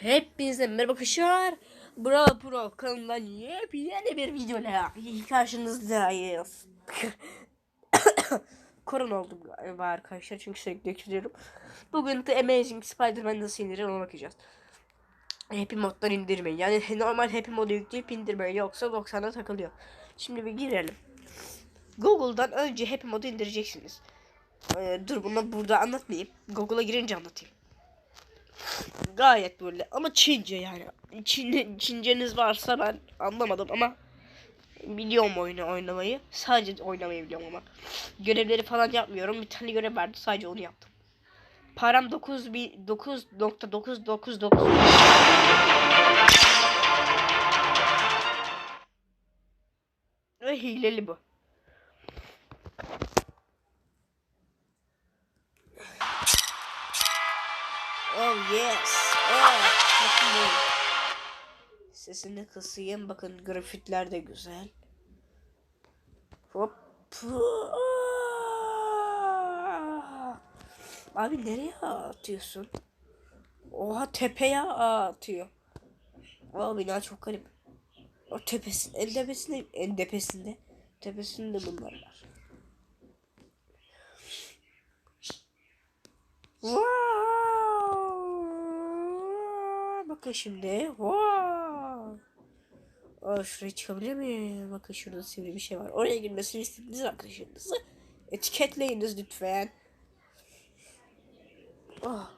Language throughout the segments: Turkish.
Hepinize merhaba arkadaşlar. Bravo Pro kanalından yepyeni bir videoyla karşınızdayız. Korona oldum galiba arkadaşlar çünkü sürekli öksürüyorum. Bugün de Amazing Spider-Man nasıl indirir ona bakacağız. Happy moddan indirmeyin. Yani normal Happy modu yükleyip indirmeyin yoksa 90'a takılıyor. Şimdi bir girelim. Google'dan önce Happy modu indireceksiniz. Ee, dur bunu burada anlatmayayım. Google'a girince anlatayım. Gayet böyle ama Çince yani. Çin, Çinceniz varsa ben anlamadım ama biliyorum oyunu oynamayı. Sadece oynamayı biliyorum ama. Görevleri falan yapmıyorum. Bir tane görev vardı sadece onu yaptım. Param 9 bir 9.999 Ve hileli bu. Sesini kısayım. Bakın grafitler de güzel. Hop. Abi nereye atıyorsun? Oha tepeye atıyor. Aa bina çok garip. O tepesin, en tepesinde, en tepesinde, tepesinde bunlar var. Wow! Bakın şimdi. Wow! Aa, şuraya çıkabilir miyim? Bakın şurada sivri bir şey var. Oraya girmesini istediğiniz arkadaşlarınızı etiketleyiniz lütfen. Oh.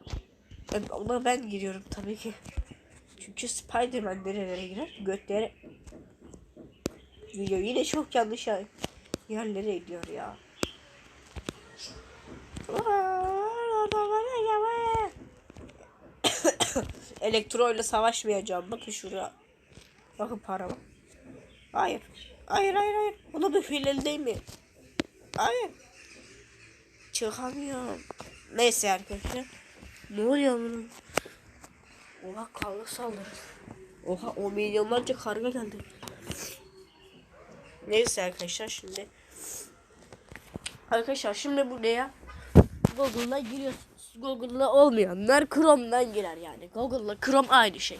Ben, ona ben giriyorum tabii ki. Çünkü Spider-Man nerelere girer? Götlere. Video yine çok yanlış yer- yerlere gidiyor ya. Elektro ile savaşmayacağım. Bakın şuraya. Bakın parama. Hayır. Hayır hayır hayır. Ona bir hileli değil mi? Hayır. Çıkamıyorum. Neyse arkadaşlar. Ne oluyor bunun? Oha kavga saldırı. Oha o milyonlarca karga geldi. Neyse arkadaşlar şimdi. Arkadaşlar şimdi buraya Google'la giriyorsunuz. Google'la olmayanlar Chrome'dan girer yani. Google'la Chrome aynı şey.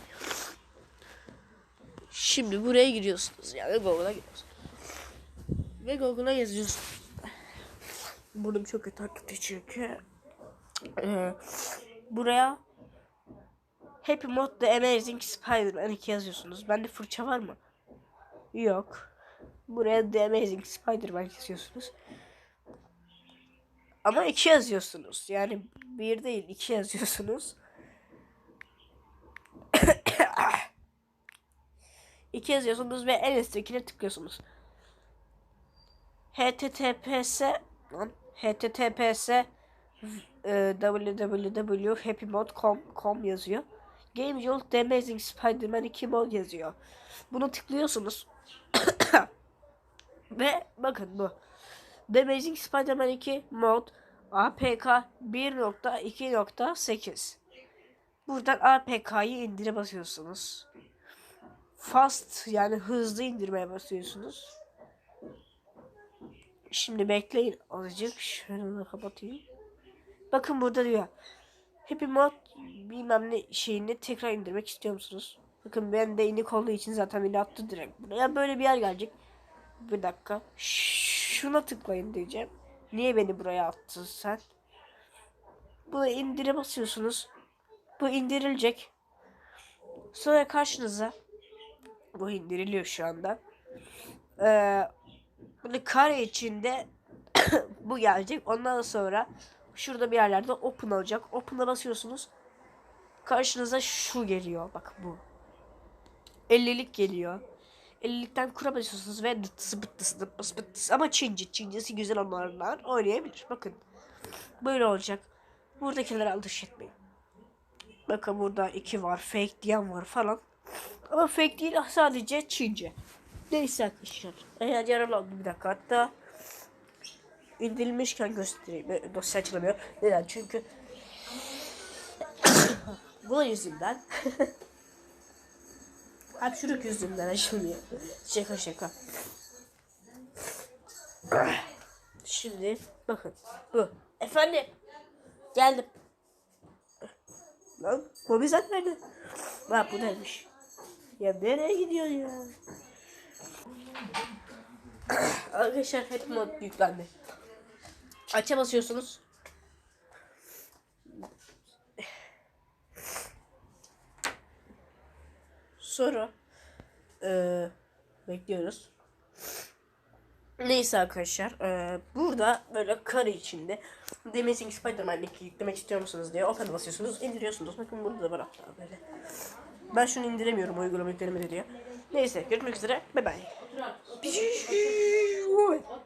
Şimdi buraya giriyorsunuz. Yani Google'a giriyorsunuz. Ve Google'a yazıyorsunuz. Burnum çok kötü hakikaten çünkü. Ee, buraya Happy Mod The Amazing Spider-Man 2 yazıyorsunuz. Bende fırça var mı? Yok. Buraya The Amazing Spider-Man yazıyorsunuz. Ama iki yazıyorsunuz. Yani bir değil iki yazıyorsunuz. İki yazıyorsunuz ve en üsttekine tıklıyorsunuz. https https e, www.happymod.com yazıyor. Game Jolt The Amazing Spider-Man 2 mod yazıyor. Bunu tıklıyorsunuz. ve bakın bu. The Amazing Spider-Man 2 mod APK 1.2.8 Buradan APK'yı indire basıyorsunuz. Fast yani hızlı indirmeye basıyorsunuz. Şimdi bekleyin azıcık. De kapatayım. Bakın burada diyor. Happy Mod bilmem ne şeyini tekrar indirmek istiyor musunuz? Bakın ben de inik olduğu için zaten beni attı direkt buraya. Böyle bir yer gelecek. Bir dakika. Şuna tıklayın diyeceğim. Niye beni buraya attın sen? Bunu indire basıyorsunuz. Bu indirilecek. Sonra karşınıza bu indiriliyor şu anda. Ee, böyle kare içinde bu gelecek. Ondan sonra şurada bir yerlerde open olacak. Open'a basıyorsunuz. Karşınıza şu geliyor. Bak bu. 50'lik geliyor. 50'likten kura ve dıtısı bıttısı dıptısı bıttısı ama Çince. Çincesi güzel onlardan oynayabilir. Bakın. Böyle olacak. Buradakilere alış etmeyin. Bakın burada iki var. Fake diyen var falan. Ama fake değil sadece Çince. Neyse arkadaşlar. Eğer yaralı oldu bir dakika hatta indirilmişken göstereyim. Dosya açılamıyor. Neden? Çünkü bunun yüzünden Hapşuruk yüzünden açılmıyor. Şaka şaka. Şimdi bakın bu. Efendim. Geldim. Lan Bobby sen nerede? Ha bu neymiş? Ya nereye gidiyor ya? Arkadaşlar hep mod yüklendi. Aç'a basıyorsunuz. Sonra eee, bekliyoruz. Neyse arkadaşlar eee, burada böyle kare içinde The Amazing Spider-Man linki yüklemek istiyor musunuz diye open basıyorsunuz indiriyorsunuz. Bakın burada da var hatta böyle. Ben şunu indiremiyorum uygulama yüklemedi diye. Neyse görüşmek üzere. Bye bye.